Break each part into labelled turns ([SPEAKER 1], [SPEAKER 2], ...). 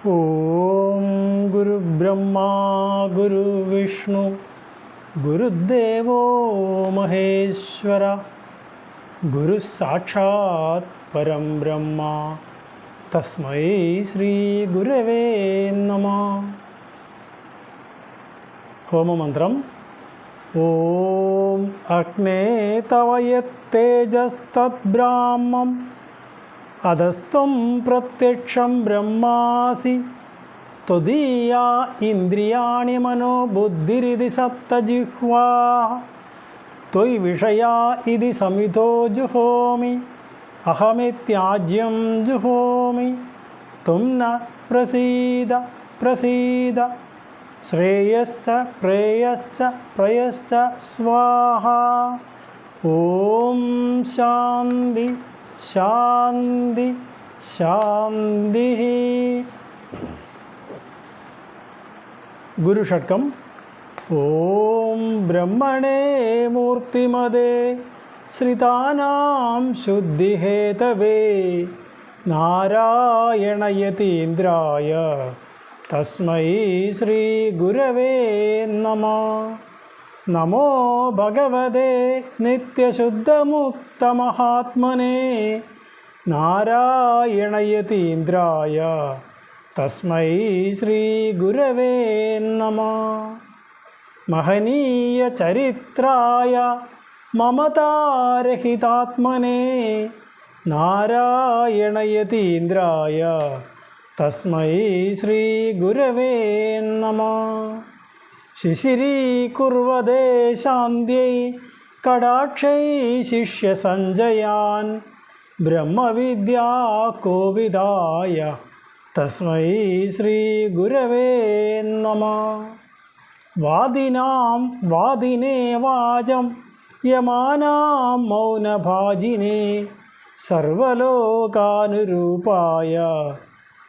[SPEAKER 1] ॐ गुरुब्रह्मा गुरुविष्णु गुरुदेवो महेश्वर गुरुसाक्षात् परं ब्रह्मा तस्मै श्रीगुरवे नमः। होममन्त्रम् ॐ अग्ने तव यत्तेजस्तद्ब्राह्मम्। അധസ്ത്വം പ്രത്യക്ഷം ബ്രഹ്മാസി. ത്വദീയ ഇന്ദ്രിയാണി മനോ ബുദ്ധിരിതി സപ്തജിഹ്വാ. ത്വയ് വിഷയാ ഇതി സമിതോ ജുഹോമി. അഹമിത്യാജ്യം ജുഹോമി. ത്വം ന പ്രസീദ പ്രസീദ ശ്രേയശ്ച പ്രേയശ്ച പ്രയശ്ച സ്വാഹ. ഓം ശാന്തി. ശാന്തി ശാന്തി. ഗുരുഷട്കം ഓം ബ്രഹ്മണേ മൂർത്തിമതേ ശ്രിതാനാം ശുദ്ധിഹേതവേ നാരായണയതീന്ദ്രായ തസ്മൈ ശ്രീ ഗുരവേ നമ. നമോ ഭഗവതേ നിത്യശുദ്ധമുക്തമഹാത്മനെ. നാരായണയതീന്ദ്രായ തസ്മൈ ശ്രീ ഗുരവേ നമ. മഹനീയ ചരിത്രായ മമതാരഹിതാത്മനെ. നാരായണയതീന്ദ്രായ തസ്മൈ ശ്രീ ഗുരവേ നമ. ശിശിരീകുർവദേ ശാന്ത്यै കടാക്ഷൈ ശിഷ്യസഞ്ജയാൻ ബ്രഹ്മവിദ്യാ കോവിദായ തസ്മൈ ശ്രീ ഗുരവേ നമ. വാദിനാം വാദിനേ വാചം യമാനാം മൗനഭാജിനേ സർവലോകാനുരൂപായ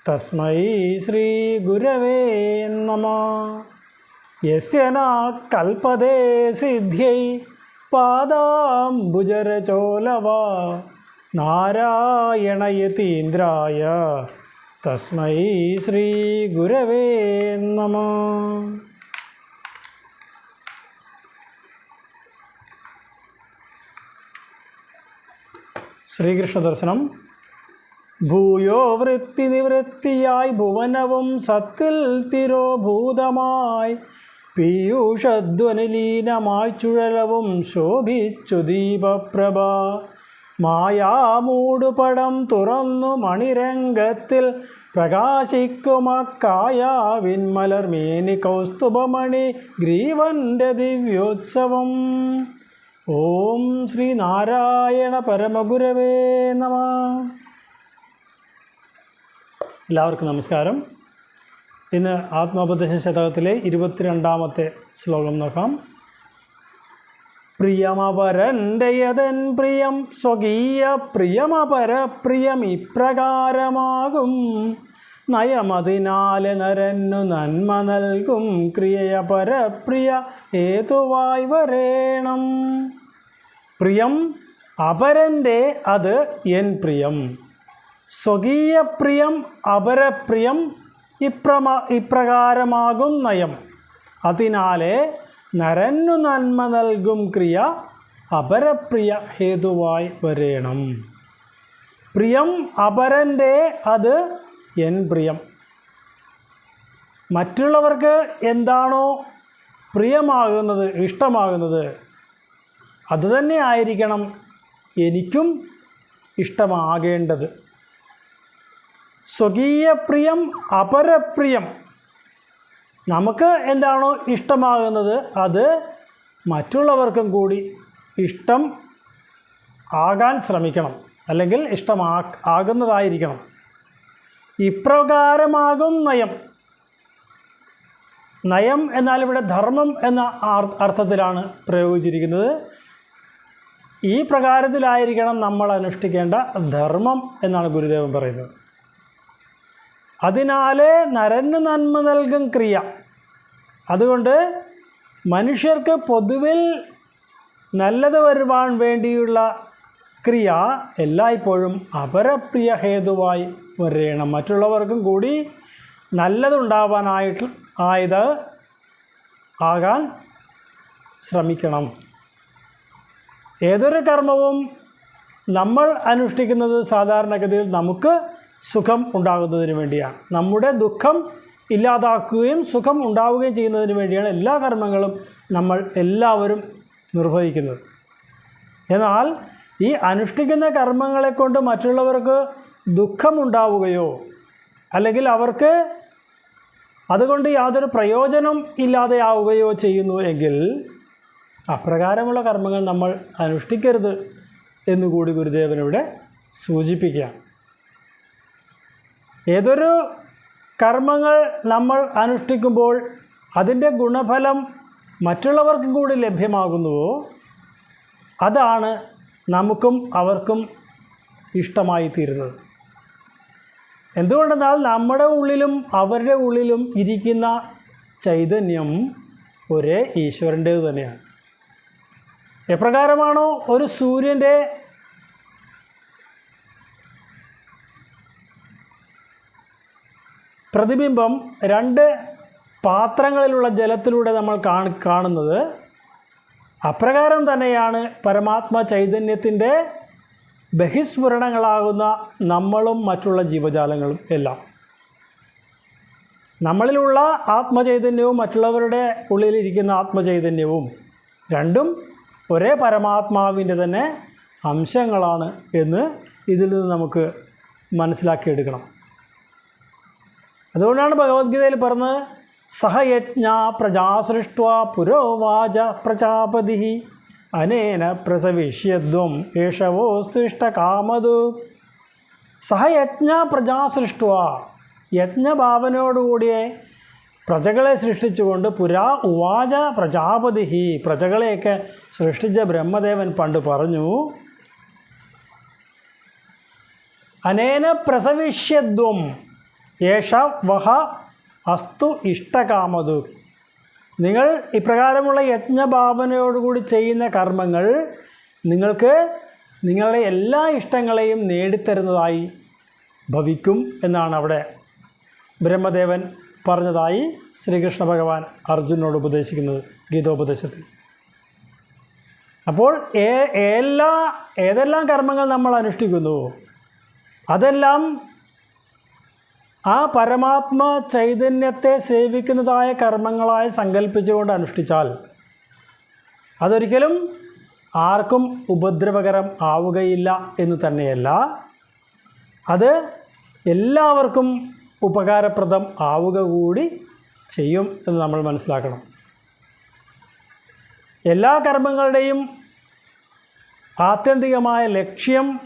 [SPEAKER 1] തസ്മൈ ശ്രീ ഗുരവേ നമ. യസ്യ കൽപ്പതേ സിദ്ധ്യൈ പാദാംബുജരചോലവ. നാരായണയതീന്ദ്രായ. തസ്മൈ ശ്രീ ഗുരവേ നമ. ശ്രീകൃഷ്ണ ദർശനം ഭൂയോ വൃത്തി നിവൃത്തിയായി ഭുവനവും സത്തിൽ തിരോഭൂതമായി പീയൂഷധ്വനിലീനമായി ചുഴലവും ശോഭിച്ചു ദീപപ്രഭ. മായാമൂടുപടം തുറന്നു മണിരംഗത്തിൽ പ്രകാശിക്കുമക്കായാവിന്മലർമേനി കൗസ്തുഭമണി ഗ്രീവന്റെ ദിവ്യോത്സവം. ഓം ശ്രീനാരായണ പരമഗുരവേ നമ. എല്ലാവർക്കും നമസ്കാരം. ഇന്ന് ആത്മോപദേശ ശതകത്തിലെ ഇരുപത്തിരണ്ടാമത്തെ ശ്ലോകം നോക്കാം. പ്രിയമപരന്റെയതൻ പ്രിയം സ്വകീയ പ്രിയമപര പ്രിയം ഇപ്രകാരമാകും. നയമതിനാലെ നരന്നു നന്മ നൽകും ക്രിയയ പരപ്രിയ ഏതുവായി വരേണം. പ്രിയം അപരന്റെ അത് എൻ പ്രിയം. സ്വകീയ പ്രിയം അപരപ്രിയം ഇപ്രമ ഇപ്രകാരമാകും നയം. അതിനാലെ നരന്നു നന്മ നൽകും ക്രിയ അപരപ്രിയ ഹേതുവായി വരേണം. പ്രിയം അപരന്റെ അത് എൻ പ്രിയം. മറ്റുള്ളവർക്ക് എന്താണോ പ്രിയമാകുന്നത് ഇഷ്ടമാകുന്നത് അതുതന്നെ ആയിരിക്കണം എനിക്കും ഇഷ്ടമാകേണ്ടത്. സ്വകീയ പ്രിയം അപരപ്രിയം. നമുക്ക് എന്താണോ ഇഷ്ടമാകുന്നത് അത് മറ്റുള്ളവർക്കും കൂടി ഇഷ്ടം ആകാൻ ശ്രമിക്കണം. അല്ലെങ്കിൽ ഇഷ്ടമാ ആകുന്നതായിരിക്കണം. ഇപ്രകാരമാകും നയം. നയം എന്നാൽ ഇവിടെ ധർമ്മം എന്ന അർത്ഥത്തിലാണ് പ്രയോഗിച്ചിരിക്കുന്നത്. ഈ പ്രകാരത്തിലായിരിക്കണം നമ്മൾ അനുഷ്ഠിക്കേണ്ട ധർമ്മം എന്നാണ് ഗുരുദേവൻ പറയുന്നത്. അതിനാലെ നരന് നന്മ നൽകും ക്രിയ. അതുകൊണ്ട് മനുഷ്യർക്ക് പൊതുവിൽ നല്ലത് വരുവാൻ വേണ്ടിയുള്ള ക്രിയ എല്ലായ്പ്പോഴും അപരപ്രിയ ഹേതുവായി വരേണം. മറ്റുള്ളവർക്കും കൂടി നല്ലതുണ്ടാവാനായിട്ട് ആയത് ആകാൻ ശ്രമിക്കണം. ഏതൊരു കർമ്മവും നമ്മൾ അനുഷ്ഠിക്കുന്നത് സാധാരണഗതിയിൽ നമുക്ക് സുഖം ഉണ്ടാകുന്നതിന് വേണ്ടിയാണ്. നമ്മുടെ ദുഃഖം ഇല്ലാതാക്കുകയും സുഖം ഉണ്ടാവുകയും ചെയ്യുന്നതിന് വേണ്ടിയാണ് എല്ലാ കർമ്മങ്ങളും നമ്മൾ എല്ലാവരും നിർവഹിക്കുന്നത്. എന്നാൽ ഈ അനുഷ്ഠിക്കുന്ന കർമ്മങ്ങളെ കൊണ്ട് മറ്റുള്ളവർക്ക് ദുഃഖമുണ്ടാവുകയോ അല്ലെങ്കിൽ അവർക്ക് അതുകൊണ്ട് യാതൊരു പ്രയോജനം ഇല്ലാതെയാവുകയോ ചെയ്യുന്നു എങ്കിൽ അപ്രകാരമുള്ള കർമ്മങ്ങൾ നമ്മൾ അനുഷ്ഠിക്കരുത് എന്നുകൂടി ഗുരുദേവനിവിടെ സൂചിപ്പിക്കുക ഏതൊരു കർമ്മങ്ങൾ നമ്മൾ അനുഷ്ഠിക്കുമ്പോൾ അതിന്റെ ഗുണഫലം മറ്റുള്ളവർക്കും കൂടി ലഭ്യമാകുന്നുവോ? അതാണ് നമുക്കും അവർക്കും ഇഷ്ടമായി തീരുന്നത്. എന്തുകൊണ്ടെന്നാൽ നമ്മുടെ ഉള്ളിലും അവരുടെ ഉള്ളിലും ഇരിക്കുന്ന ചൈതന്യം ഒരേ ഈശ്വരന്റേത് തന്നെയാണ്. എപ്രകാരമാണോ ഒരു സൂര്യന്റെ പ്രതിബിംബം രണ്ട് പാത്രങ്ങളിലുള്ള ജലത്തിലൂടെ നമ്മൾ കാണി കാണുന്നത്. അപ്രകാരം തന്നെയാണ് പരമാത്മ ചൈതന്യത്തിന്റെ ബഹിസ്ഫുരണങ്ങളാകുന്ന നമ്മളും മറ്റുള്ള ജീവജാലങ്ങളും എല്ലാം. നമ്മളിലുള്ള ആത്മചൈതന്യവും മറ്റുള്ളവരുടെ ഉള്ളിലിരിക്കുന്ന ആത്മചൈതന്യവും രണ്ടും ഒരേ പരമാത്മാവിന്റെ തന്നെ അംശങ്ങളാണ് എന്ന് ഇതിൽ നിന്ന് നമുക്ക് മനസ്സിലാക്കിയെടുക്കണം. അതുകൊണ്ടാണ് ഭഗവത്ഗീതയിൽ പറഞ്ഞത് സഹയജ്ഞ പ്രജാസൃഷ്ട പുരോവാച പ്രജാപതി അനേന പ്രസവിഷ്യദ്വം യേശവോസ്തിഷ്ട കാമതു സഹയജ്ഞ പ്രജാസൃഷ്ട യജ്ഞഭാവനയോടുകൂടിയ പ്രജകളെ സൃഷ്ടിച്ചുകൊണ്ട് പുരാ ഉവാച പ്രജാപതി പ്രജകളെയൊക്കെ സൃഷ്ടിച്ച ബ്രഹ്മദേവൻ പണ്ട് പറഞ്ഞു. അനേന പ്രസവിഷ്യദ്വം യേഷ വഹ അസ്തു ഇഷ്ടകാമതു. നിങ്ങൾ ഇപ്രകാരമുള്ള യജ്ഞഭാവനയോടുകൂടി ചെയ്യുന്ന കർമ്മങ്ങൾ നിങ്ങൾക്ക് നിങ്ങളുടെ എല്ലാ ഇഷ്ടങ്ങളെയും നേടിത്തരുന്നതായി ഭവിക്കും എന്നാണ് അവിടെ ബ്രഹ്മദേവൻ പറഞ്ഞതായി ശ്രീകൃഷ്ണ ഭഗവാൻ അർജുനോട് ഉപദേശിക്കുന്നത് ഗീതോപദേശത്തിൽ. അപ്പോൾ എല്ലാ ഏതെല്ലാം കർമ്മങ്ങൾ നമ്മൾ അനുഷ്ഠിക്കുന്നു അതെല്ലാം ആ പരമാത്മ ചൈതന്യത്തെ സേവിക്കുന്നതായ കർമ്മങ്ങളായി സങ്കല്പിച്ചുകൊണ്ട് അനുഷ്ഠിച്ചാൽ അതൊരിക്കലും ആർക്കും ഉപദ്രവകരം ആവുകയില്ല എന്ന് തന്നെയല്ല. അത് എല്ലാവർക്കും ഉപകാരപ്രദം ആവുക കൂടി ചെയ്യും എന്ന് നമ്മൾ മനസ്സിലാക്കണം. എല്ലാ കർമ്മങ്ങളുടെയും ആത്യന്തികമായ ലക്ഷ്യം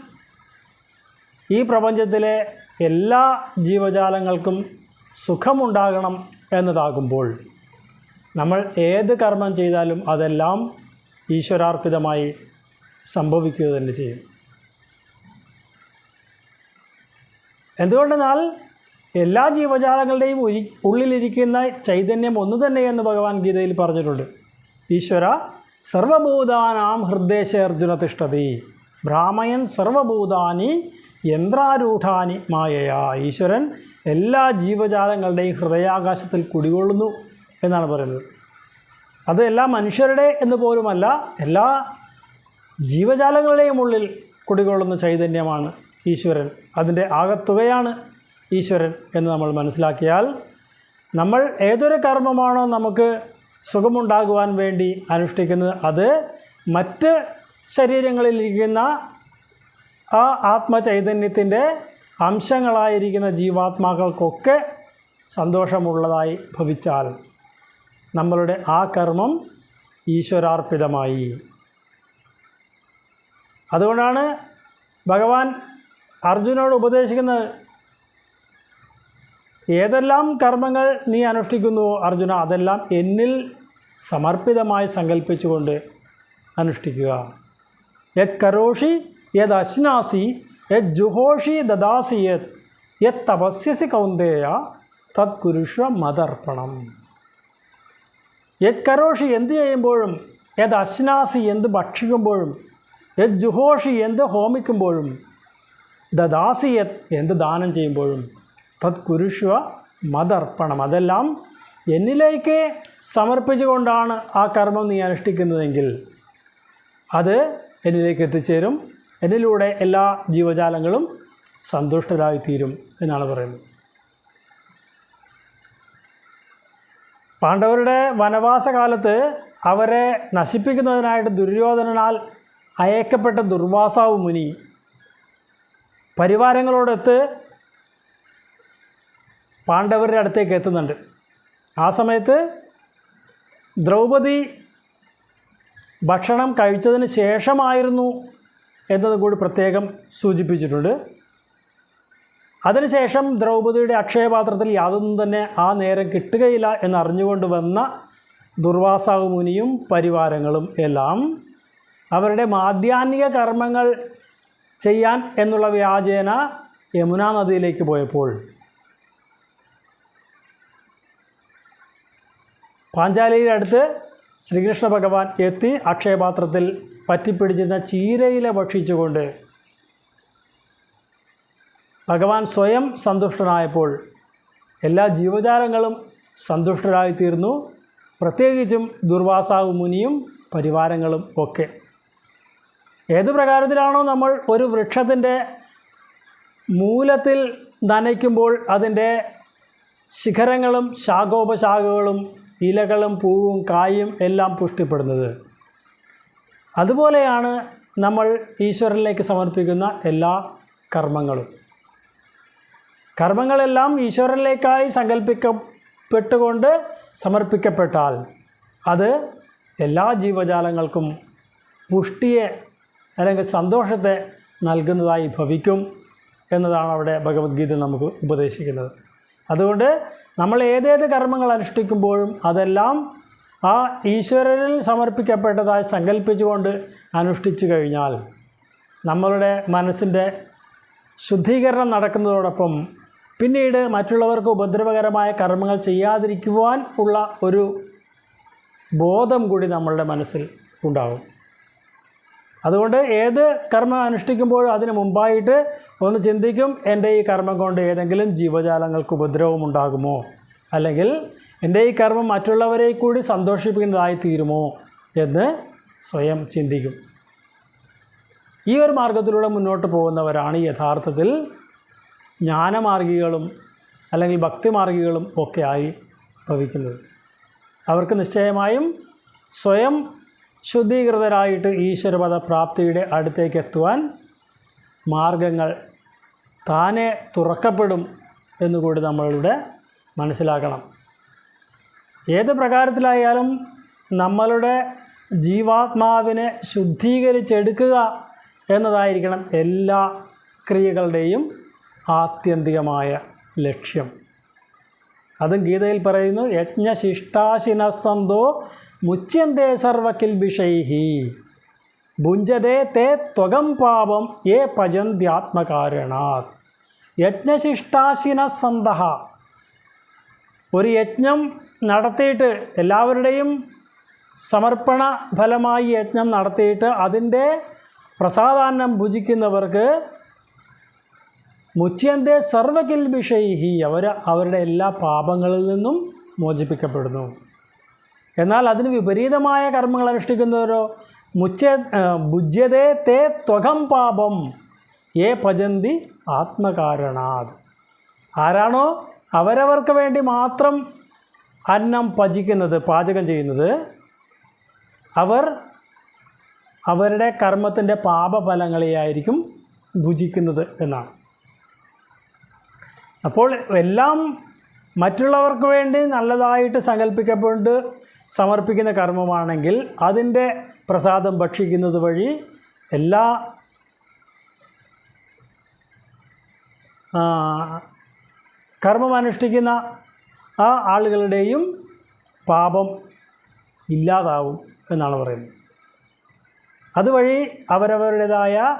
[SPEAKER 1] ഈ പ്രപഞ്ചത്തിലെ എല്ലാ ജീവജാലങ്ങൾക്കും സുഖമുണ്ടാകണം എന്നതാകുമ്പോൾ നമ്മൾ ഏത് കർമ്മം ചെയ്താലും അതെല്ലാം ഈശ്വരാർപ്പിതമായി സംഭവിക്കുക തന്നെ ചെയ്യും. എന്തുകൊണ്ടെന്നാൽ എല്ലാ ജീവജാലങ്ങളുടെയും ഉരി ഉള്ളിലിരിക്കുന്ന ചൈതന്യം ഒന്ന് തന്നെയെന്ന് ഭഗവാൻ ഗീതയിൽ പറഞ്ഞിട്ടുണ്ട്. ഈശ്വര സർവഭൂതാനാം ഹൃദ്ദേശ അർജുന തിഷ്ടതി ഭ്രാമയൻ സർവഭൂതാനി യന്ത്രാരൂഢാനി മായയാ. ഈശ്വരൻ എല്ലാ ജീവജാലങ്ങളുടെയും ഹൃദയാകാശത്തിൽ കുടികൊള്ളുന്നു എന്നാണ് പറയുന്നത്. അത് എല്ലാ മനുഷ്യരുടെ എന്ന് പോലുമല്ല എല്ലാ ജീവജാലങ്ങളുടെയും ഉള്ളിൽ കുടികൊള്ളുന്ന ചൈതന്യമാണ് ഈശ്വരൻ. അതിന്റെ ആകത്തുകയാണ് ഈശ്വരൻ എന്ന് നമ്മൾ മനസ്സിലാക്കിയാൽ നമ്മൾ ഏതൊരു കർമ്മമാണോ നമുക്ക് സുഖമുണ്ടാകുവാൻ വേണ്ടി അനുഷ്ഠിക്കുന്നത് അത് മറ്റ് ശരീരങ്ങളിലിരിക്കുന്ന ആ ആത്മചൈതന്യത്തിന്റെ അംശങ്ങളായിരിക്കുന്ന ജീവാത്മാക്കൾക്കൊക്കെ സന്തോഷമുള്ളതായി ഭവിച്ചാൽ നമ്മളുടെ ആ കർമ്മം ഈശ്വരാർപ്പിതമായി. അതുകൊണ്ടാണ് ഭഗവാൻ അർജുനോട് ഉപദേശിക്കുന്നത് ഏതെല്ലാം കർമ്മങ്ങൾ നീ അനുഷ്ഠിക്കുന്നുവോ അർജുന അതെല്ലാം എന്നിൽ സമർപ്പിതമായി സങ്കല്പിച്ചുകൊണ്ട് അനുഷ്ഠിക്കുക. യത് കരോഷി യത് അശ്നാസി യത് ജുഹോഷി ദദാസി യത് യത് തപസ്യസി കൗന്ദേയ തത് കുരുഷ്വ മതർപ്പണം യത് കരോഷി എന്ത് ചെയ്യുമ്പോഴും യത് അശ്നാസി എന്ത് ഭക്ഷിക്കുമ്പോഴും യത് ജുഹോഷി എന്ത് ഹോമിക്കുമ്പോഴും ദദാസി യത് എന്ത് ദാനം ചെയ്യുമ്പോഴും തത് കുരുഷ്വ മതർപ്പണം അതെല്ലാം എന്നിലേക്ക് സമർപ്പിച്ചുകൊണ്ടാണ് ആ കർമ്മം നീ അനുഷ്ഠിക്കുന്നതെങ്കിൽ അത് എന്നിലേക്ക് എത്തിച്ചേരും. എന്നിലൂടെ എല്ലാ ജീവജാലങ്ങളും സന്തുഷ്ടരായിത്തീരും എന്നാണ് പറയുന്നത്. പാണ്ഡവരുടെ വനവാസകാലത്ത് അവരെ നശിപ്പിക്കുന്നതിനായിട്ട് ദുര്യോധനനാൽ അയക്കപ്പെട്ട ദുർവാസാവ് മുനി പരിവാരങ്ങളോടൊത്ത് പാണ്ഡവരുടെ അടുത്തേക്ക് എത്തുന്നുണ്ട്. ആ സമയത്ത് ദ്രൗപദി ഭക്ഷണം കഴിച്ചതിന് ശേഷമായിരുന്നു എന്നത് കൂടി പ്രത്യേകം സൂചിപ്പിച്ചിട്ടുണ്ട്. അതിനുശേഷം ദ്രൗപദിയുടെ അക്ഷയപാത്രത്തിൽ യാതൊന്നും തന്നെ ആ നേരം കിട്ടുകയില്ല എന്നറിഞ്ഞുകൊണ്ട് വന്ന ദുർവാസാവ് മുനിയും പരിവാരങ്ങളും എല്ലാം അവരുടെ മാധ്യാന്തിക കർമ്മങ്ങൾ ചെയ്യാൻ എന്നുള്ള വ്യാജേന യമുനാ നദിയിലേക്ക് പോയപ്പോൾ പാഞ്ചാലിയുടെ അടുത്ത് ശ്രീകൃഷ്ണ ഭഗവാൻ എത്തി അക്ഷയപാത്രത്തിൽ പറ്റിപ്പിടിച്ചിരുന്ന ചീരയിലെ ഭക്ഷിച്ചുകൊണ്ട് ഭഗവാൻ സ്വയം സന്തുഷ്ടനായപ്പോൾ എല്ലാ ജീവജാലങ്ങളും സന്തുഷ്ടരായിത്തീർന്നു. പ്രത്യേകിച്ചും ദുർവാസാവ് മുനിയും പരിവാരങ്ങളും ഒക്കെ. ഏത് പ്രകാരത്തിലാണോ നമ്മൾ ഒരു വൃക്ഷത്തിന്റെ മൂലത്തിൽ നനയ്ക്കുമ്പോൾ അതിന്റെ ശിഖരങ്ങളും ശാഖോപശാഖകളും ഇലകളും പൂവും കായും എല്ലാം പുഷ്ടിപ്പെടുന്നത്. അതുപോലെയാണ് നമ്മൾ ഈശ്വരനിലേക്ക് സമർപ്പിക്കുന്ന എല്ലാ കർമ്മങ്ങളും. കർമ്മങ്ങളെല്ലാം ഈശ്വരനിലേക്കായി സങ്കല്പിക്കപ്പെട്ടുകൊണ്ട് സമർപ്പിക്കപ്പെട്ടാൽ അത് എല്ലാ ജീവജാലങ്ങൾക്കും പുഷ്ടിയെ അല്ലെങ്കിൽ സന്തോഷത്തെ നൽകുന്നതായി ഭവിക്കും എന്നതാണ് അവിടെ ഭഗവത്ഗീത നമുക്ക് ഉപദേശിക്കുന്നത്. അതുകൊണ്ട് നമ്മൾ ഏതേത് കർമ്മങ്ങൾ അനുഷ്ഠിക്കുമ്പോഴും അതെല്ലാം ആ ഈശ്വരനിൽ സമർപ്പിക്കപ്പെട്ടതായി സങ്കല്പിച്ചുകൊണ്ട് അനുഷ്ഠിച്ചു കഴിഞ്ഞാൽ നമ്മളുടെ മനസ്സിന്റെ ശുദ്ധീകരണം നടക്കുന്നതോടൊപ്പം പിന്നീട് മറ്റുള്ളവർക്ക് ഉപദ്രവകരമായ കർമ്മങ്ങൾ ചെയ്യാതിരിക്കുവാൻ ഉള്ള ഒരു ബോധം കൂടി നമ്മളുടെ മനസ്സിൽ ഉണ്ടാകും അതുകൊണ്ട് ഏത് കർമ്മം അനുഷ്ഠിക്കുമ്പോഴും അതിന് മുമ്പായിട്ട് ഒന്ന് ചിന്തിക്കും എന്റെ ഈ കർമ്മം കൊണ്ട് ഏതെങ്കിലും ജീവജാലങ്ങൾക്ക് ഉപദ്രവം ഉണ്ടാകുമോ? അല്ലെങ്കിൽ എന്റെ ഈ കർമ്മം മറ്റുള്ളവരെ കൂടി സന്തോഷിപ്പിക്കുന്നതായി തീരുമോ എന്ന് സ്വയം ചിന്തിക്കും. ഈ ഒരു മാർഗത്തിലൂടെ മുന്നോട്ട് പോകുന്നവരാണ് യഥാർത്ഥത്തിൽ ജ്ഞാനമാർഗികളും അല്ലെങ്കിൽ ഭക്തിമാർഗികളും ഒക്കെയായി ഭവിക്കുന്നത്. അവർക്ക് നിശ്ചയമായും സ്വയം ശുദ്ധീകൃതരായിട്ട് ഈശ്വരപദ പ്രാപ്തിയുടെ അടുത്തേക്ക് എത്തുവാൻ മാർഗങ്ങൾ താനെ തുറക്കപ്പെടും എന്നുകൂടി നമ്മളുടെ മനസ്സിലാക്കണം. ഏത് പ്രകാരത്തിലായാലും നമ്മളുടെ ജീവാത്മാവിനെ ശുദ്ധീകരിച്ചെടുക്കുക എന്നതായിരിക്കണം എല്ലാ ക്രിയകളുടെയും ആത്യന്തികമായ ലക്ഷ്യം. അതും ഗീതയിൽ പറയുന്നു യജ്ഞശിഷ്ടാശിനസന്തോ മുച്യന്തേ സർവക്കിൽ വിഷൈഹി ഭുഞ്ചതേ തേ ത്വകം പാപം ഏ പജന്ത്യാത്മകാരണാത്. യജ്ഞശിഷ്ടാശിനസന്ത ഒരു യജ്ഞം നടത്തിയിട്ട് എല്ലാവരുടെയും സമർപ്പണ ഫലമായി യജ്ഞം നടത്തിയിട്ട് അതിന്റെ പ്രസാദാന്നം ഭുജിക്കുന്നവർക്ക് മുച്ചിയന്തെ സർവകിൽ വിഷയിഹി അവർ അവരുടെ എല്ലാ പാപങ്ങളിൽ നിന്നും മോചിപ്പിക്കപ്പെടുന്നു. എന്നാൽ അതിന് വിപരീതമായ കർമ്മങ്ങൾ അനുഷ്ഠിക്കുന്നവരോ മുച്ച ഭുജ്യതേ തേ ത്വകം പാപം ഏ പജന്തി ആത്മകാരണാത്. ആരാണോ അവരവർക്ക് വേണ്ടി മാത്രം അന്നം പചിക്കുന്നത് പാചകം ചെയ്യുന്നത് അവർ അവരുടെ കർമ്മത്തിന്റെ പാപഫലങ്ങളെയായിരിക്കും ഭുജിക്കുന്നത് എന്നാണ്. അപ്പോൾ എല്ലാം മറ്റുള്ളവർക്ക് വേണ്ടി നല്ലതായിട്ട് സങ്കല്പിക്കപ്പെട്ട് സമർപ്പിക്കുന്ന കർമ്മമാണെങ്കിൽ അതിന്റെ പ്രസാദം ഭക്ഷിക്കുന്നത് വഴി എല്ലാ കർമ്മമനുഷ്ഠിക്കുന്ന ആ ആളുകളുടെയും പാപം ഇല്ലാതാവും എന്നാണ് പറയുന്നത്. അതുവഴി അവരവരുടേതായ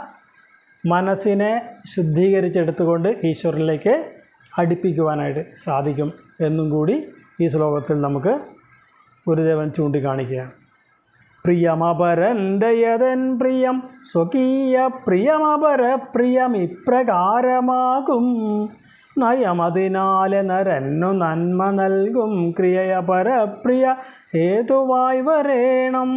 [SPEAKER 1] മനസ്സിനെ ശുദ്ധീകരിച്ചെടുത്തുകൊണ്ട് ഈശ്വരനിലേക്ക് അടുപ്പിക്കുവാനായിട്ട് സാധിക്കും എന്നും കൂടി ഈ ശ്ലോകത്തിൽ നമുക്ക് ഗുരുദേവൻ ചൂണ്ടിക്കാണിക്കുകയാണ്. പ്രിയമപരന്റെയതൻ പ്രിയം സ്വകീയ പ്രിയമപര പ്രിയം ഇപ്രകാരമാകും. നയമതിനാലെ നരന്നു നന്മ നൽകും ക്രിയയ പരപ്രിയ. ഹേതുവായി വരേണം?